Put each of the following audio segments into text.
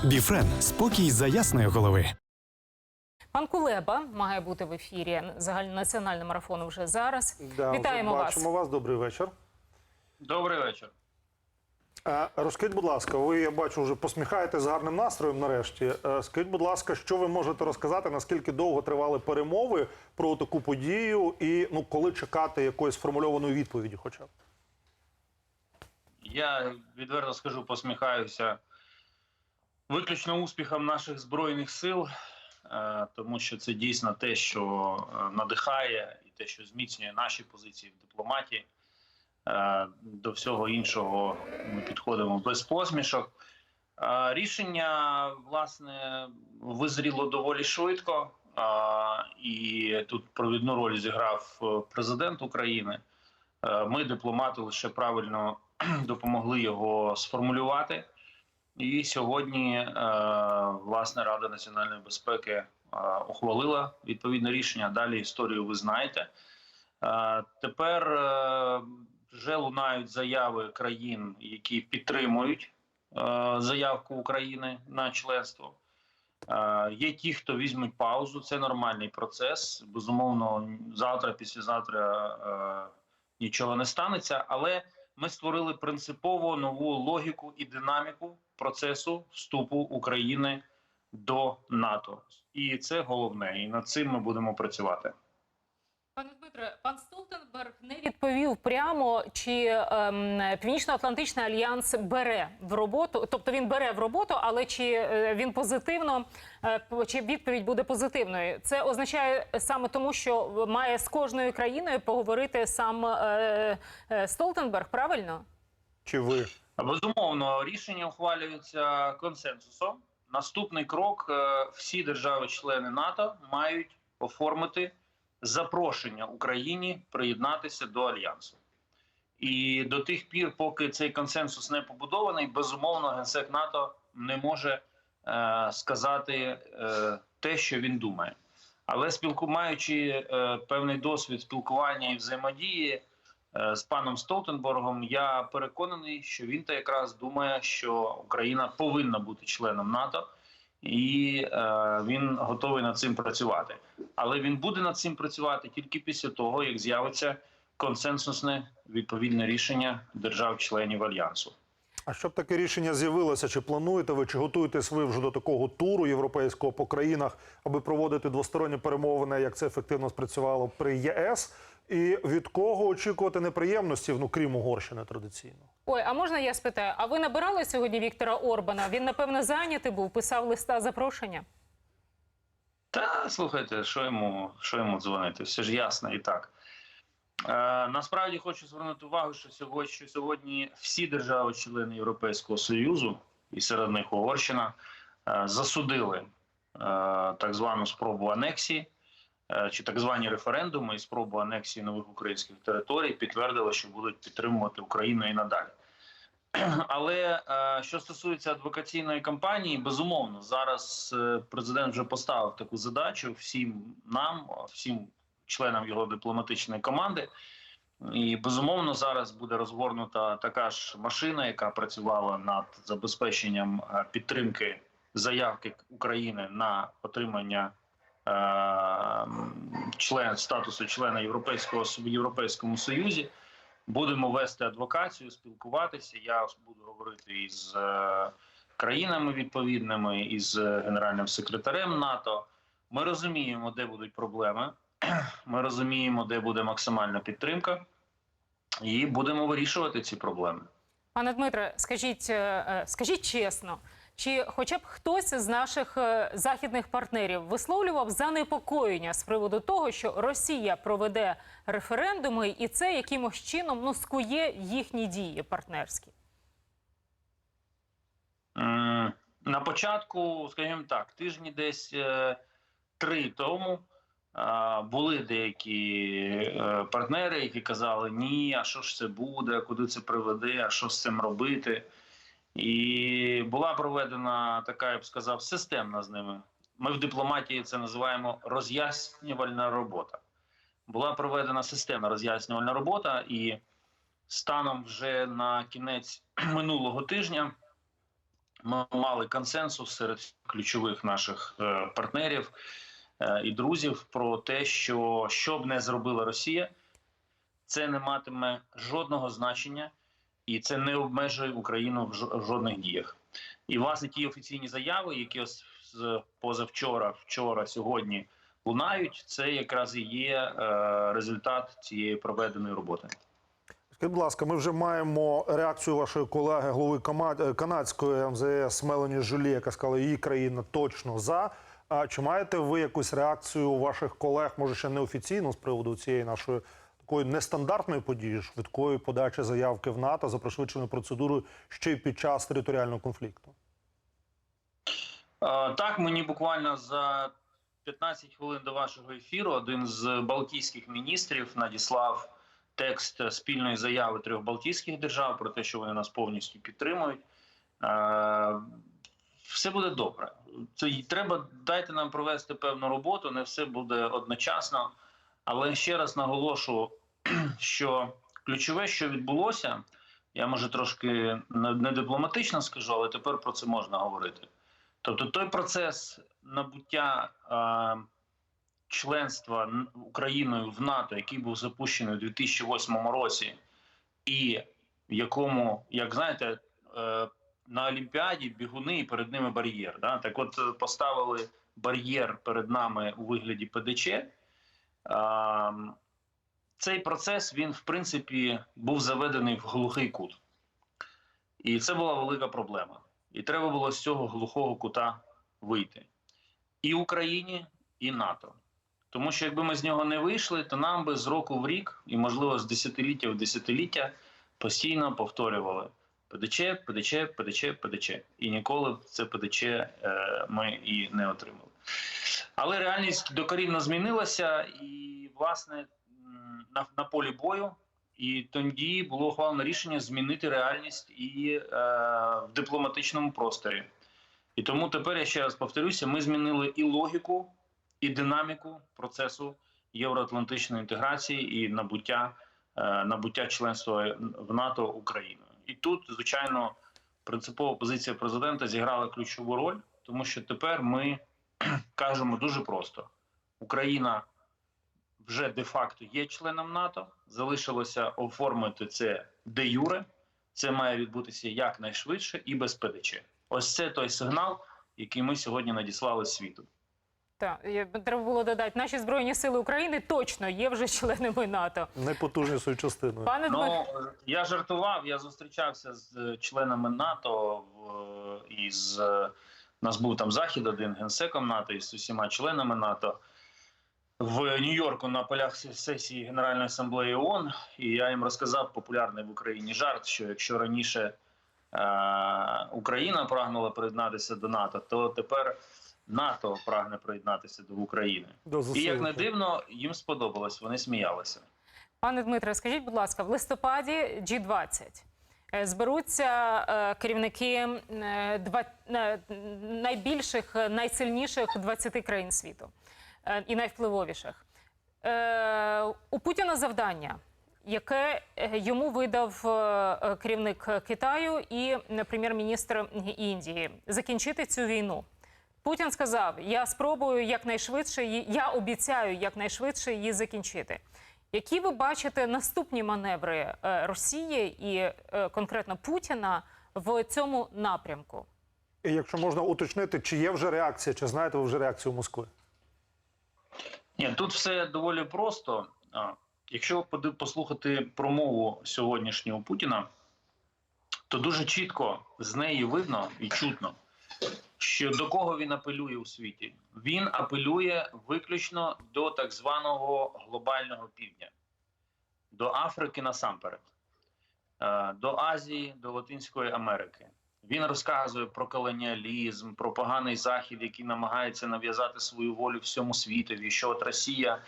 Біфрен спокій за ясної голови. Пан Кулеба має бути в ефірі загальнонаціонального марафону вже зараз. Да, Вітаємо вас. Бачимо вас. Добрий вечір. Добрий вечір. Е, Розкажіть, будь ласка, ви я бачу, вже посміхаєтесь з гарним настроєм. Нарешті Е, скажіть, будь ласка, що ви можете розказати? Наскільки довго тривали перемови про таку подію, і ну коли чекати якоїсь сформульованої відповіді? Хоча б Я відверто скажу, посміхаюся виключно успіхам наших збройних сил, е, тому що це дійсно те, що е, надихає, і те, що зміцнює наші позиції в дипломатії. Е, До всього іншого ми підходимо без посмішок. Рішення власне визріло доволі швидко, і тут провідну роль зіграв президент України. Ми, дипломати, лише правильно допомогли його сформулювати. І сьогодні е, власне Рада національної безпеки е, ухвалила відповідне рішення. Далі історію ви знаєте. Е, Тепер вже лунають заяви країн, які підтримують заявку України на членство. Є ті, хто візьмуть паузу. Це нормальний процес. Безумовно, завтра, післязавтра нічого не станеться, але ми створили принципово нову логіку і динаміку процесу вступу України до НАТО, і це головне. І над цим ми будемо працювати. Пане Дмитре, пан Столтенберг не відповів прямо, чи ем, Північно-Атлантичний альянс бере в роботу, тобто він бере в роботу, але чи е, він позитивно, е, чи відповідь буде позитивною? Це означає саме тому, що має з кожною країною поговорити сам е, е, Столтенберг, правильно? чи ви Безумовно, рішення ухвалюється консенсусом. Наступний крок: е, всі держави-члени НАТО мають оформити запрошення Україні приєднатися до альянсу. І до тих пір, поки цей консенсус не побудований, безумовно, генсек НАТО не може е, сказати е, те, що він думає. Але спілку, маючи е, певний досвід спілкування і взаємодії з паном Столтенбергом, я переконаний, що він та якраз думає, що Україна повинна бути членом НАТО, і е, він готовий над цим працювати. Але він буде над цим працювати тільки після того, як з'явиться консенсусне відповідне рішення держав-членів альянсу. А щоб таке рішення з'явилося, чи плануєте ви, чи готуєтесь ви вже до такого туру європейського по країнах, аби проводити двосторонні перемовини, як це ефективно спрацювало при ЄС? І від кого очікувати неприємності, ну крім Угорщини традиційно? Ой, а можна я спитаю? А ви набирали сьогодні Віктора Орбана? Він напевно зайнятий був, писав листа запрошення. Та слухайте, що йому, що йому дзвонити? Все ж ясно і так. Е, насправді хочу звернути увагу, що сьогодні, що сьогодні всі держави-члени Європейського Союзу, і серед них Угорщина, е, засудили е, так звану спробу анексії, чи так звані референдуми і спробу анексії нових українських територій, підтвердили, що будуть підтримувати Україну і надалі. Але е, що стосується адвокаційної кампанії, безумовно, зараз е, президент вже поставив таку задачу всім нам, всім членам його дипломатичної команди. І безумовно зараз буде розгорнута така ж машина, яка працювала над забезпеченням е, підтримки заявки України на отримання е, член статусу члена Європейського в Європейському Союзі. Будемо вести адвокацію, спілкуватися. Я буду говорити із е, країнами відповідними, із е, генеральним секретарем НАТО. Ми розуміємо, де будуть проблеми. Ми розуміємо, де буде максимальна підтримка, і будемо вирішувати ці проблеми. Пане Дмитре, скажіть, е, скажіть чесно, чи хоча б хтось з наших е, західних партнерів висловлював занепокоєння з приводу того, що Росія проведе референдуми, і це якимось чином ну скує їхні дії партнерські? На початку, скажімо так, тижні десь е, три тому були деякі е, партнери, які казали: ні, а що ж це буде, куди це приведе, а що з цим робити. І була проведена така, я б сказав, системна з ними. Ми в дипломатії це називаємо роз'яснювальна робота. Була проведена системна роз'яснювальна робота, і станом вже на кінець минулого тижня ми мали консенсус серед ключових наших е, партнерів е, і друзів про те, що що б не зробила Росія, це не матиме жодного значення і це не обмежує Україну в жо- жодних діях. І власне ті офіційні заяви, які з позавчора, вчора, сьогодні лунають, це якраз і є е, результат цієї проведеної роботи. Скажіть, будь ласка, ми вже маємо реакцію вашої колеги, голови е, канадської МЗС Мелані Жулі, яка сказала, її країна точно за. А чи маєте ви якусь реакцію ваших колег, може ще неофіційно з приводу цієї нашої такої нестандартної події, швидкої подачі заявки в НАТО за пришвидшеною процедурою ще й під час територіального конфлікту? Е, Так, мені буквально за 15 хвилин до вашого ефіру один з балтійських міністрів надіслав текст спільної заяви трьох балтійських держав про те, що вони нас повністю підтримують. Е, Все буде добре. Це треба дайте нам провести певну роботу. Не все буде одночасно. Але ще раз наголошу, що ключове, що відбулося, я може трошки не дипломатично скажу, але тепер про це можна говорити. Тобто той процес набуття е, членства Україною в НАТО, який був запущений у 2008 році, і в якому, як знаєте, е, на Олімпіаді бігуни і перед ними бар'єр. Да? Так от е, поставили бар'єр перед нами у вигляді ПДЧ. Е, цей процес він, в принципі, був заведений в глухий кут. І це була велика проблема. І треба було з цього глухого кута вийти і Україні, і НАТО. Тому що якби ми з нього не вийшли, то нам би з року в рік, і можливо з десятиліття в десятиліття постійно повторювали ПДЧ, ПДЧ, ПДЧ, ПДЧ. І ніколи це ПДЧ е, ми і не отримали. Але реальність докорінно змінилася, і власне на, на полі бою і тоді було ухвалено рішення змінити реальність і е, в дипломатичному просторі. І тому тепер я ще раз повторюся: ми змінили і логіку, і динаміку процесу євроатлантичної інтеграції і набуття, е, набуття членства в НАТО Україною. І тут, звичайно, принципова позиція президента зіграла ключову роль, тому що тепер ми кажемо дуже просто: Україна вже де-факто є членом НАТО. Залишилося оформити це де юре. Це має відбутися якнайшвидше і без ПДЧ. Ось це той сигнал, який ми сьогодні надіслали світу. Так, треба було додати, наші збройні сили України точно є вже членами НАТО. Найпотужнішою частиною. Пане Ну я жартував. Я зустрічався з членами НАТО в і з е, у нас був там захід один генсеком НАТО і з усіма членами НАТО в Нью-Йорку на полях сесії Генеральної асамблеї ООН. І я їм розказав популярний в Україні жарт, що якщо раніше е, Україна прагнула приєднатися до НАТО, то тепер НАТО прагне приєднатися до України. До І як не дивно, їм сподобалось. Вони сміялися. Пане Дмитре, скажіть, будь ласка, в листопаді G20 е, зберуться е, керівники е, е, найбільших, е, найсильніших 20 країн світу е, і найвпливовіших. Е, У Путіна завдання, яке е, йому видав е, керівник Китаю і е, прем'єр-міністр Індії закінчити цю війну. Путін сказав: я спробую якнайшвидше я обіцяю якнайшвидше її закінчити. Які ви бачите наступні маневри е, Росії і е, конкретно Путіна в цьому напрямку? І якщо можна уточнити, чи є вже реакція, чи знаєте ви вже реакцію Москви? Ні, тут все доволі просто. Якщо послухати промову сьогоднішнього Путіна, то дуже чітко з неї видно і чутно, що до кого він апелює у світі. Він апелює виключно до так званого глобального півдня, до Африки насамперед, е, до Азії, до Латинської Америки. Він розказує про колоніалізм, про поганий захід, який намагається нав'язати свою волю всьому світові. Що от Росія е,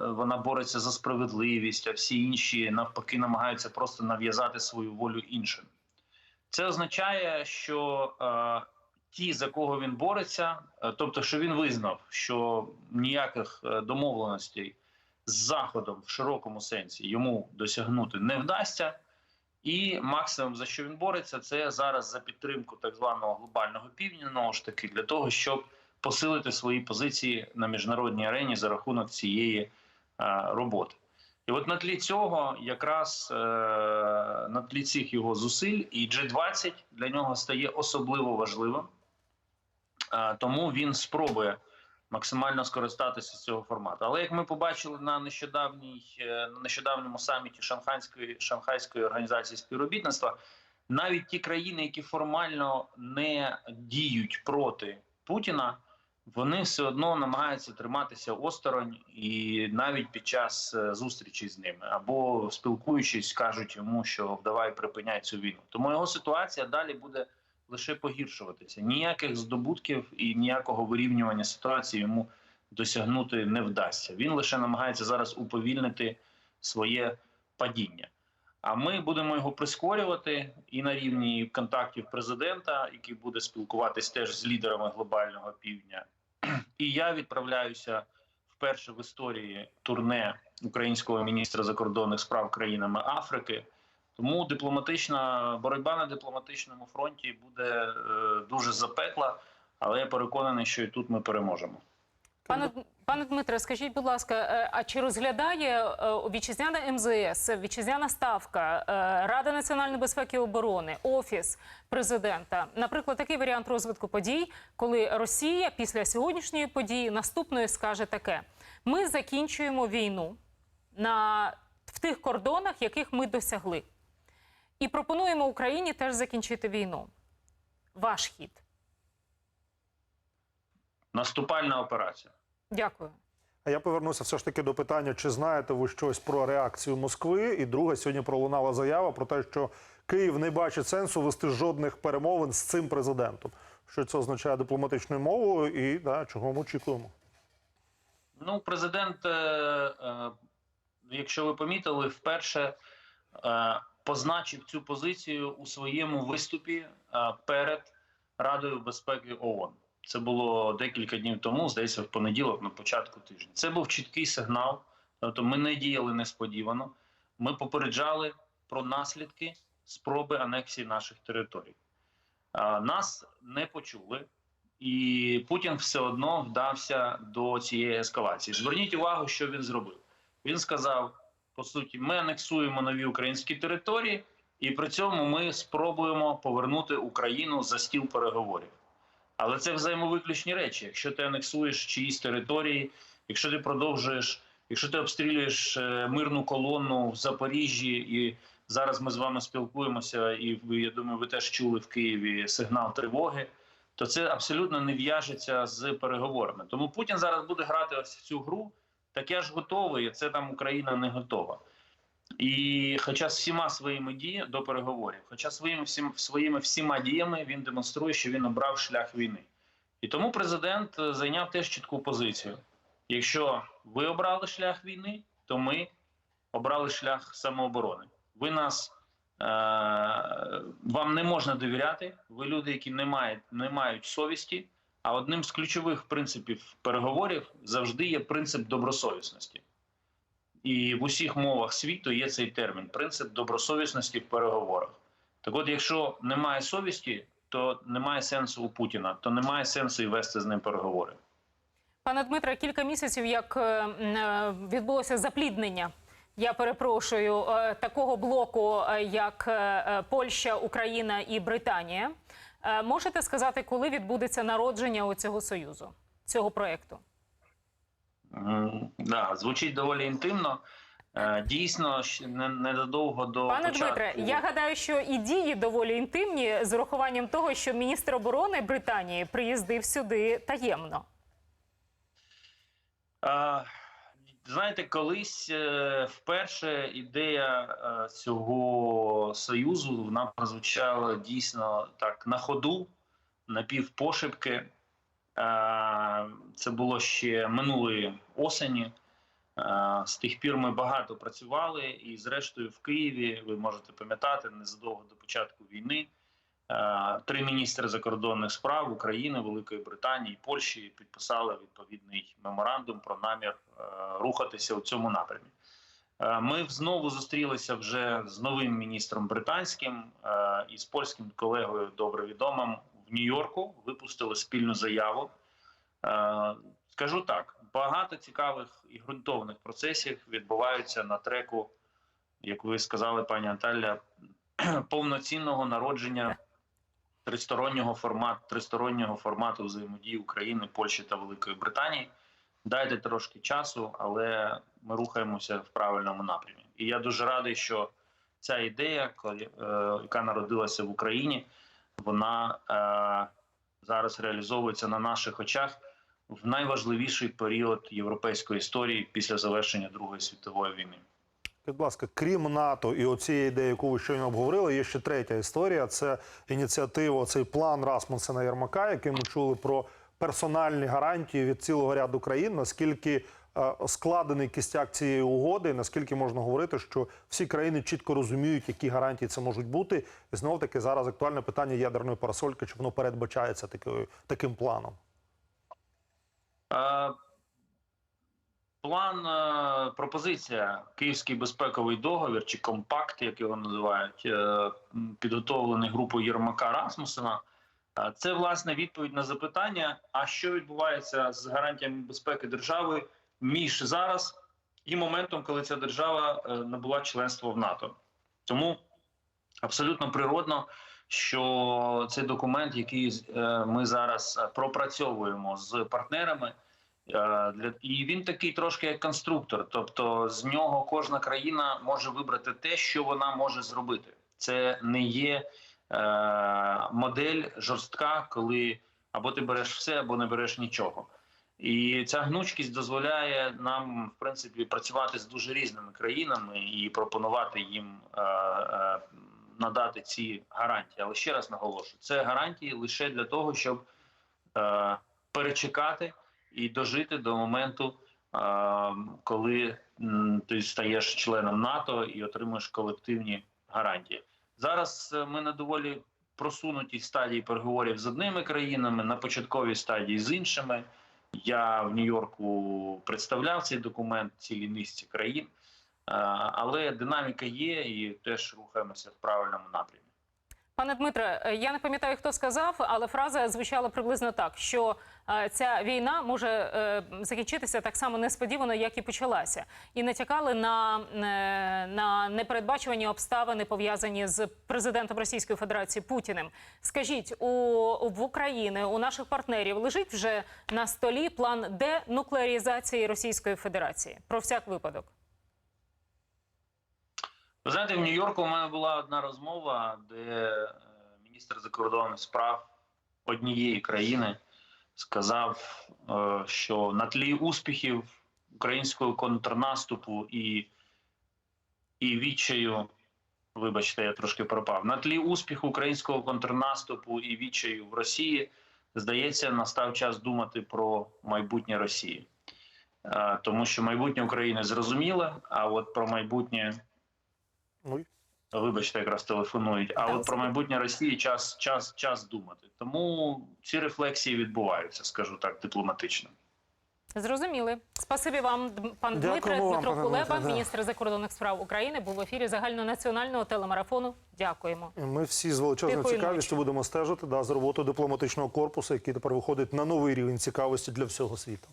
вона бореться за справедливість, а всі інші навпаки намагаються просто нав'язати свою волю іншим. Це означає, що е, ті, за кого він бореться, е, тобто, що він визнав, що ніяких е, домовленостей з Заходом в широкому сенсі йому досягнути не вдасться. І максимум за що він бореться, це зараз за підтримку так званого глобального півдня, ж таки, для того, щоб посилити свої позиції на міжнародній арені за рахунок цієї е, роботи. І от на тлі цього, якраз е, на тлі цих його зусиль, і G20 для нього стає особливо важливим, тому він спробує максимально скористатися з цього формату. Але як ми побачили на нещодавній е, на нещодавньому саміті Шанхайської Шанхайської організації співробітництва, навіть ті країни, які формально не діють проти Путіна, вони все одно намагаються триматися осторонь, і навіть під час е, зустрічі з ними або спілкуючись, кажуть йому, що давай припиняй цю війну. Тому його ситуація далі буде лише погіршуватися. Ніяких здобутків і ніякого вирівнювання ситуації йому досягнути не вдасться. Він лише намагається зараз уповільнити своє падіння. А ми будемо його прискорювати і на рівні контактів президента, який буде спілкуватись теж з лідерами глобального півдня. І я відправляюся вперше в історії турне українського міністра закордонних справ країнами Африки. Тому дипломатична боротьба на дипломатичному фронті буде е, дуже запекла, але я переконаний, що і тут ми переможемо. Пане пане Дмитре, скажіть, будь ласка, е, а чи розглядає е, вітчизняна МЗС, вітчизняна ставка, Рада національної безпеки і оборони, офіс президента, наприклад, такий варіант розвитку подій, коли Росія після сьогоднішньої події наступної скаже таке: ми закінчуємо війну на в тих кордонах, яких ми досягли, і пропонуємо Україні теж закінчити війну. Ваш хід. Наступальна операція. Дякую. А я повернуся все ж таки до питання: чи знаєте ви щось про реакцію Москви? І друге, сьогодні пролунала заява про те, що Київ не бачить сенсу вести жодних перемовин з цим президентом. Що це означає дипломатичною мовою, і да, чого ми очікуємо? Ну, президент, е, е, якщо ви помітили, вперше е, позначив цю позицію у своєму виступі е, перед Радою безпеки ООН. Це було декілька днів тому, здається, в понеділок, на початку тижня. Це був чіткий сигнал. Тобто, ми не діяли несподівано. Ми попереджали про наслідки спроби анексії наших територій. Е, Нас не почули. І Путін все одно вдався до цієї ескалації. Зверніть увагу, що він зробив. Він сказав: по суті, ми анексуємо нові українські території, і при цьому ми спробуємо повернути Україну за стіл переговорів. Але це взаємовиключні речі. Якщо ти анексуєш чиїсь території, якщо ти продовжуєш, якщо ти обстрілюєш е, мирну колону в Запоріжжі, і зараз ми з вами спілкуємося, і я думаю, ви теж чули в Києві сигнал тривоги то це абсолютно не в'яжеться з переговорами. Тому Путін зараз буде грати ось в цю гру. Так я ж готовий, це там Україна не готова. І хоча з всіма своїми діями до переговорів, хоча своїми всім своїми всіма діями він демонструє, що він обрав шлях війни. І тому президент е, зайняв теж чітку позицію. Якщо ви обрали шлях війни, то ми обрали шлях самооборони. Ви нас Е, вам не можна довіряти. Ви люди, які не мають, не мають совісті. А одним з ключових принципів переговорів завжди є принцип добросовісності. І в усіх мовах світу є цей термін принцип добросовісності в переговорах. Так от, якщо немає совісті, то немає сенсу у Путіна, то немає сенсу і вести з ним переговори. Пане Дмитре, кілька місяців як е, е, відбулося запліднення. Я перепрошую е, такого блоку, як Польща, Україна і Британія. Е, Можете сказати, коли відбудеться народження цього союзу, цього проекту? М, Да, звучить доволі інтимно. Е, Дійсно, ще не- незадовго до Пане початку... Дмитре, я гадаю, що і дії доволі інтимні з урахуванням того, що міністр оборони Британії приїздив сюди таємно. А, Знаєте, колись е, вперше ідея е, цього союзу вона прозвучала дійсно так на ходу, напівпошепки. Е, Це було ще минулої осені. З тих пір ми багато працювали, і, зрештою, в Києві ви можете пам'ятати незадовго до початку війни. Е, Три міністри закордонних справ України, Великої Британії Польщі підписали відповідний меморандум про намір е, рухатися у цьому напрямі. Е, Ми знову зустрілися вже з новим міністром британським і з польським колегою, добре відомим в Нью-Йорку. Випустили спільну заяву. Скажу так: багато цікавих і ґрунтовних процесів відбуваються на треку, як ви сказали, пані Наталя, повноцінного народження тристороннього формату тристороннього формату взаємодії України, Польщі та Великої Британії. Дайте трошки часу, але ми рухаємося в правильному напрямі. І я дуже радий, що ця ідея, е, яка народилася в Україні, вона е, зараз реалізовується на наших очах в найважливіший період європейської історії після завершення Другої світової війни. Будь ласка, крім НАТО і оцієї ідеї, яку ви щойно обговорили, є ще третя історія. Це ініціатива, цей план Расмусена Єрмака, який ми чули про персональні гарантії від цілого ряду країн. Наскільки е, складений кістяк цієї угоди, наскільки можна говорити, що всі країни чітко розуміють, які гарантії це можуть бути. І знов таки зараз актуальне питання ядерної парасольки, чи воно передбачається такою таким планом. Е, План, е, пропозиція Київський безпековий договір чи компакт, як його називають, е, підготовлений групою Єрмака Расмусена. Е, Це власне відповідь на запитання: а що відбувається з гарантіями безпеки держави між зараз і моментом, коли ця держава набула членство в НАТО. Тому абсолютно природно, що цей документ, який ми зараз пропрацьовуємо з партнерами. Е, і він такий трошки як конструктор, тобто з нього кожна країна може вибрати те, що вона може зробити. Це не є е, модель жорстка, коли або ти береш все, або не береш нічого. І ця гнучкість дозволяє нам, в принципі, працювати з дуже різними країнами і пропонувати їм е, е, надати ці гарантії. Але ще раз наголошую, це гарантії лише для того, щоб е, перечекати і дожити до моменту, коли ти стаєш членом НАТО і отримуєш колективні гарантії. Зараз е, ми на доволі просунутій стадії переговорів з одними країнами, на початковій стадії з іншими. Я в Нью-Йорку представляв цей документ цілій низці країн, але динаміка є і теж рухаємося в правильному напрямі. Пане Дмитре, е, я не пам'ятаю, хто сказав, але фраза звучала приблизно так: що е, ця війна може е, закінчитися так само несподівано, як і почалася, і натякали на, на непередбачувані обставини, пов'язані з президентом Російської Федерації Путіним. Скажіть, у в Україні у наших партнерів лежить вже на столі план денуклеарізації Російської Федерації про всяк випадок. Ви знаєте, в Нью-Йорку у мене була одна розмова, де е, міністр закордонних справ однієї країни сказав, е, що на тлі успіхів українського контрнаступу і, і відчаю, вибачте, я трошки пропав, на тлі успіху українського контрнаступу і відчаю в Росії, здається, настав час думати про майбутнє Росії. Е, Тому що майбутнє України зрозуміле, а от про майбутнє Ну, Вибачте, якраз телефонують. А от про майбутнє Росії час, час, час думати. Тому ці рефлексії відбуваються, скажу так, дипломатично. Зрозуміли. Спасибі вам, пан Дмитре. вам, Дмитро Кулеба, міністр закордонних справ України, був в ефірі загальнонаціонального телемарафону. Дякуємо. Ми всі з величезною цікавістю будемо стежити да, за роботою дипломатичного корпусу, який тепер виходить на новий рівень цікавості для всього світу.